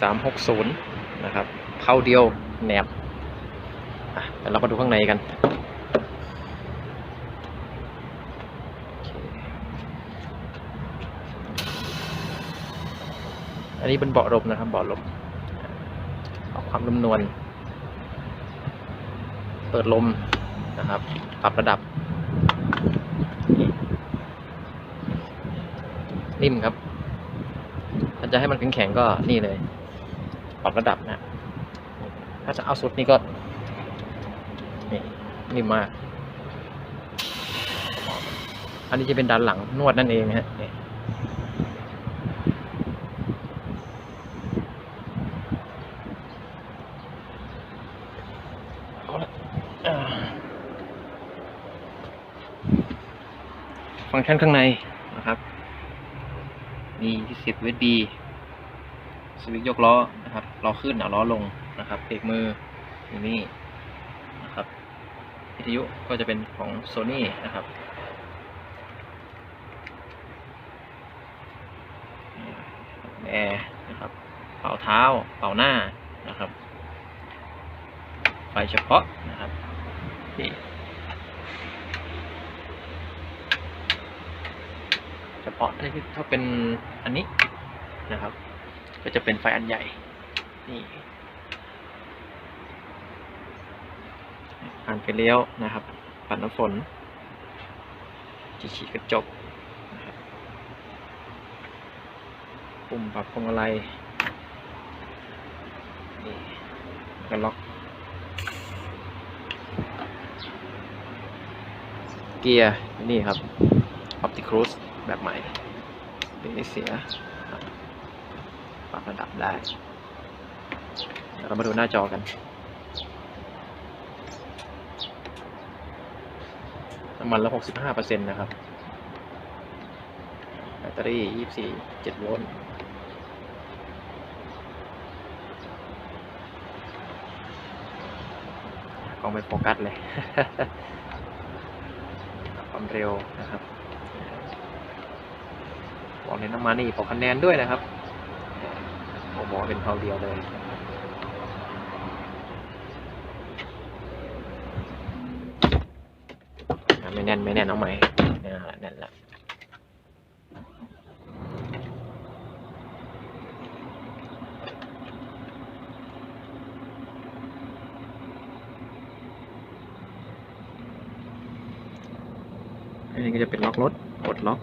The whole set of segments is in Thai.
สามหกศูนย์นะครับเผาเดียวแหนบอ่เดี๋ยวเรามาดูข้างในกัน อันนี้เป็นเบาะลมนะครับเบาะลมปรับความนุ่มนวล เปิดลมนะครับ ปรับระดับ นิ่มครับ ถ้าจะให้มันแข็งๆก็นี่เลย ปรับระดับนะ ถ้าจะเอาสุดนี่ก็นี่นิ่มมาก อันนี้จะเป็นด้านหลังนวดนั่นเองฮะนี่ฟังก์ชันข้างในนะครับ มีที่เสียบ USB สวิตช์ยกล้อนะครับล้อขึ้นเอาล้อลงนะครับเบรกมืออยู่นี่นะครับวิทยุก็จะเป็นของ Sony นะครับแอร์นะครับเป่าเท้าเป่าหน้านะครับ ไฟเฉพาะนะครับนี่ เฉพาะถ้าถ้าเป็นอันนี้นะครับ ก็จะเป็นไฟอันใหญ่นี่ผ่านไปเลี้ยวนะครับปัดน้ำฝนจีฉีดกระจกปุ่มปรับพวงมาลัยนี่แล้วก็ล็อก เกียร์ นี่ครับ Opti Cruise แบบใหม่เป็นไม่เสียปรับระดับได้เดี๋ยวเรามาดูหน้าจอกันน้ำมันละ65%นะครับ แบตเตอรี่ 24 7 โวลต์กล้องไม่โฟกัสเลย ความเร็วนะครับ บอกในน้ำมันนี่บอคะแนนด้วยนะครับผมบอกว่าเป็นเพาเดียวเลยไม่แน่นไม่แน่นเอาไหมแน่นละแน่นละอันนี้ก็จะเป็นล็อกรถกดล็อก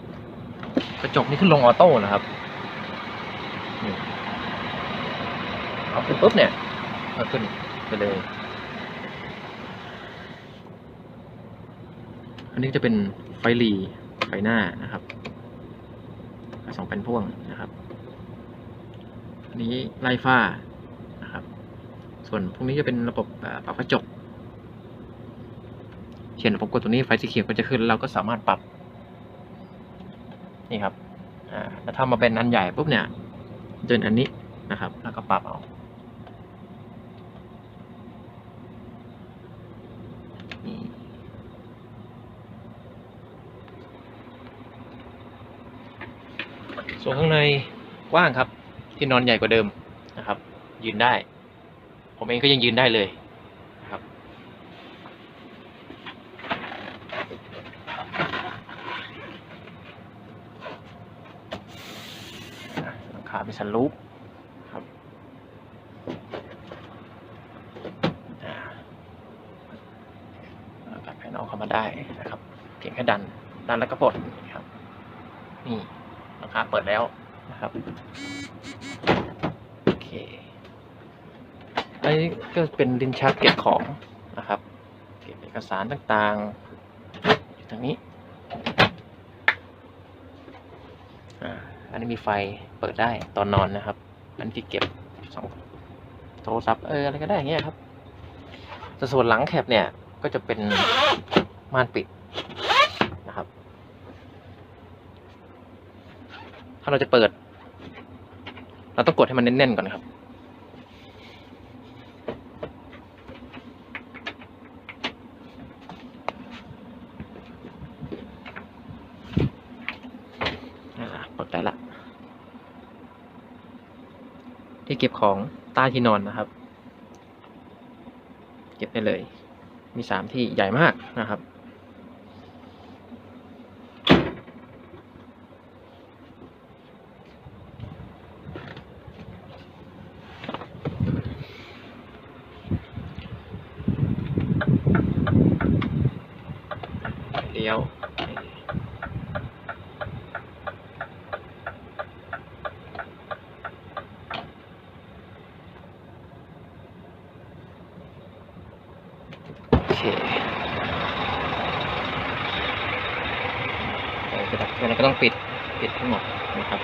กระจกนี่ขึ้นลงออโต้นะครับเอาขึ้นปุ๊บเนี่ยเอาขึ้นไปเลย อันนี้จะเป็นไฟลีไฟหน้านะครับสองแผ่นพ่วงนะครับอันนี้ไล่ฟ้านะครับ ส่วนพวกนี้จะเป็นระบบปรับกระจกเช่นผมกดตัวนี้ไฟสีเขียวก็จะขึ้น เราก็สามารถปรับ นี่ครับอ่าแล้วถ้ามาเป็นอันใหญ่ปุ๊บเนี่ยจนอันนี้นะครับ แล้วก็ปรับเอาส่วนข้างในกว้างครับ ที่นอนใหญ่กว่าเดิมนะครับ ยืนได้ ผมเองก็ยังยืนได้เลยนะครับ อะห ลังคาเป็นสันลูปครับอ่าแล้วก็ภายนอกเข้ามาได้นะครับ เพียงแค่ดัน ดันแล้วก็ปลดครับ นี่หลังคาเปิดแล้วนะครับ โอเคอันนี้ก็เป็นดินชักเก็บของนะครับ เก็บเอกสารต่างๆอยู่ทางนี้ อ่า มีไฟเปิดได้ตอนนอนนะครับ อันที่เก็บสองโทรศัพท์เอออะไรก็ได้อย่างเงี้ยครับส่วนหลังแคบเนี่ยก็จะเป็นม่านปิดนะครับ ถ้าเราจะเปิด เราต้องกดให้มันแน่นๆก่อนครับ อ่าเปิดได้ละ ที่เก็บของใต้ที่นอนนะครับ เก็บได้เลย มีสามที่ใหญ่มากนะครับ เลี้ยว โอ เคเออแต่เราก็ต้องปิด ปิดทั้งหมดนะครับ